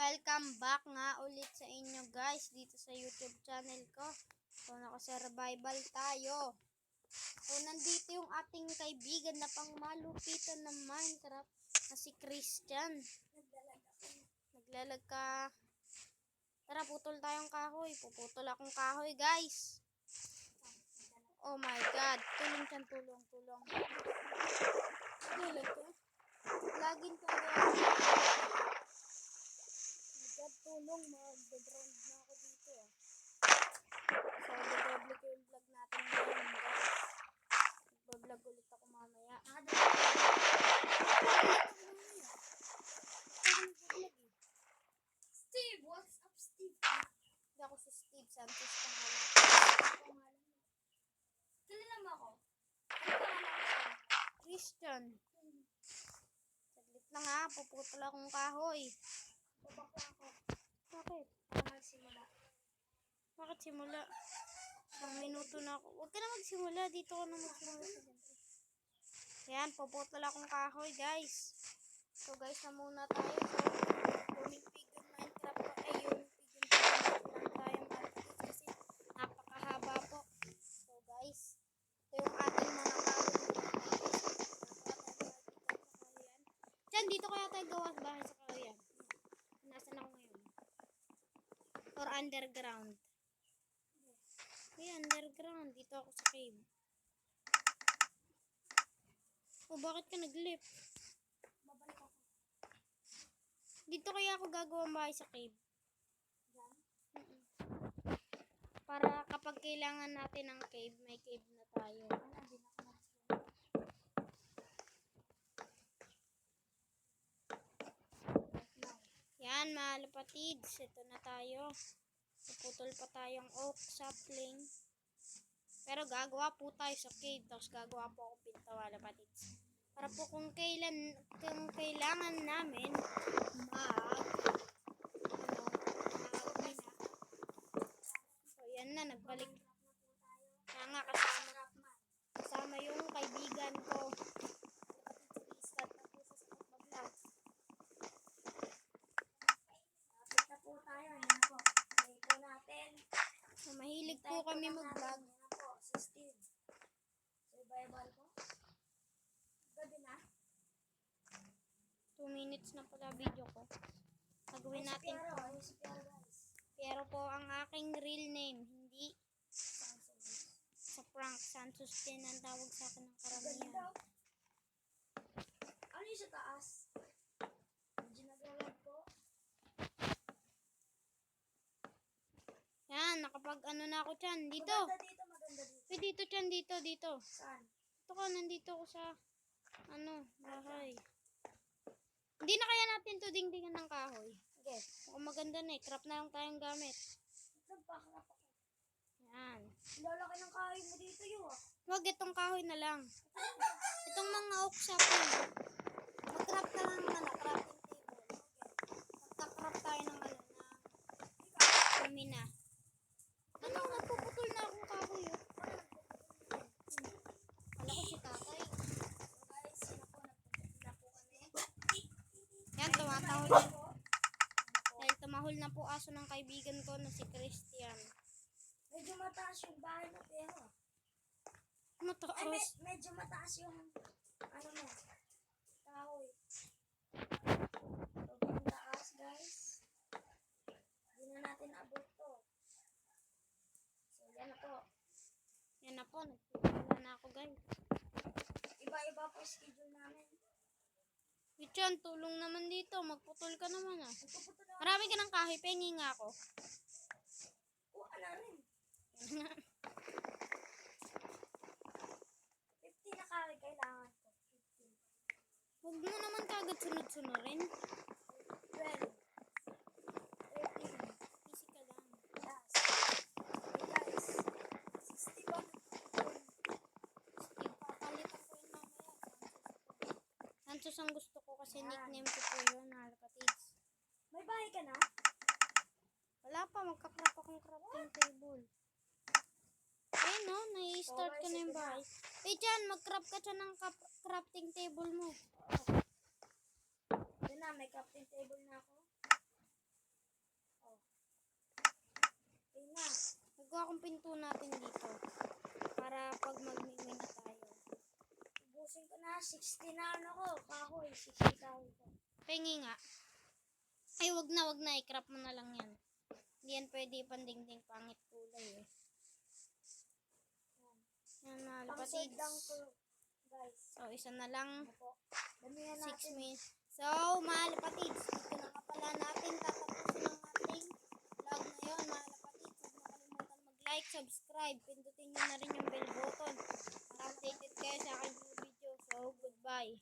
Welcome back nga ulit sa inyo guys dito sa YouTube channel ko. So naka-survival tayo. So nandito yung ating kaibigan na pang malupitan ng Minecraft na si Christian. Naglalag ka. Tara, putol tayong kahoy. Puputol akong kahoy guys. Oh my god. Tulong dyan, tulong, tulong. Naglalag ka. Lagin ka tulong. Mag-background na ako dito. ah. So, i-double ko yung vlog natin ngayon, guys. Mag-vlog ulit ako mamaya. Steve, what's up, Steve? Hindi ako si Steve Santos pangalan. Pangalan. Kilala mo ako. Christian. Saglit lang ha. Puputol akong kahoy. Babakla ako. Bakit? Magsimula. Bakit simula? Isang minuto na ako. Huwag ka na magsimula. Dito ka na magsimula. Yan, puputol akong kahoy, guys. So, guys, na muna tayo. So, lumipig yung Minecraft ko. Ay, yung pig yung Minecraft tayo kasi napakahaba po. So, guys, ito yung ating mga kahoy. Diyan, dito kaya tayo gawa sa bahay sa kahoyan. Nasaan ako ngayon? Or underground? Ay, underground. Dito ako sa cave. O, bakit ka nag-lift? Babalik ako. Dito kaya ako gagawang bahay sa cave. Diyan. Para kapag kailangan natin ng cave, may cave na tayo. Magsimula. Yan, mga lapatids. Ito na tayo. Puputol pa tayong oak sapling. Pero gagawa po tayo sa cave. Tapos gagawa po ako pinto, mga lapatids. Para po kung kailan, kung kailangan namin mag ano, mag So, yan na, nagbalik. Kaya nga, kasama, kasama yung kaibigan ko. Start na po sa Scott Vlog. Lapit na po tayo. Ayan na po. Play po natin. So, mahilig Tayo po kami lang mag-vlog. natin. Ayan na po, si Steve. Survival ko. Gabi na. 2 minutes na pala video ko. Gagawin natin Piero. Pero po ang aking real name, hindi sa prank. Santos din ang tawag sa akin ng karamihan. Ano yung sa taas? Naglalag po. Yan, nakapag ano na ako dyan. Dito. Maganda dito, maganda dito. Uy, dito dyan, dito, dito. Saan? Ito ka, nandito ako sa, ano, bahay. Hindi na kaya natin to dingdingan ng kahoy. Sige. Mukhang maganda na eh. Crap na lang tayong gamit. Ako. Yan. Lalaki ng kahoy mo dito yun ah. Huwag itong kahoy na lang. Itong mga oak sapling. Mag-crap na lang na na, crafting table. Magka-crap tayo ng ano, ng lumina. Ano, nagpuputol na akong kahoy oh. Wala ko si tatay. So guys, sino po nagpupunta na po kami. Yan, tumatahol na. Dahil tumahol na po aso ng kaibigan ko na si Christian. Medyo mataas yung bahay na pero. Ano to? Ay, me- Os? medyo mataas yung ano mo, kahoy. Sobrang taas guys. Hindi na natin abot to. So yan na po. Yan na po, nagpupula na ako guys. Iba-iba po schedule namin. Vichan, tulong naman dito. Magputol ka naman ah. Marami ka ng kahoy, pengi nga ako. Oh, ala rin. 50 na kahoy kailangan ko. 15. Huwag mo naman kagad sunod-sunurin. 12. 13. Easy ka lang. Yes. Hey guys. 60 ba? Papalitan ko yun mamaya. Santos ang gusto ko kasi nickname ko po yun, mga kapatids. May bahay ka na? Wala pa, magkakrap akong crafting table. Ayun no, nai-start ka na yung bahay. Eh dyan, mag-craft ka dyan ng crafting table mo. Yun na, may crafting table na ako. Oh. Ayun na. Magawa akong pinto natin dito. Para pag mag-mimina tayo. Ubusin ko na. 60 na ano ko. Kahoy. 60 kahoy ko. Pengi nga. Ay, wag na, wag na. I-crop mo na lang yan. Hindi yan pwede pandingding pangit kulay eh. Yan na, lang to. Guys. So, isa na lang. Po? Damihan 6 natin. minutes. So, mga lapatids, dito na nga pala natin tatapusin ang ating vlog ngayon, mga lapatids. Huwag na kalimutan mag-like, subscribe, pindutin nyo na rin yung bell button para updated kayo sa aking video. So, goodbye.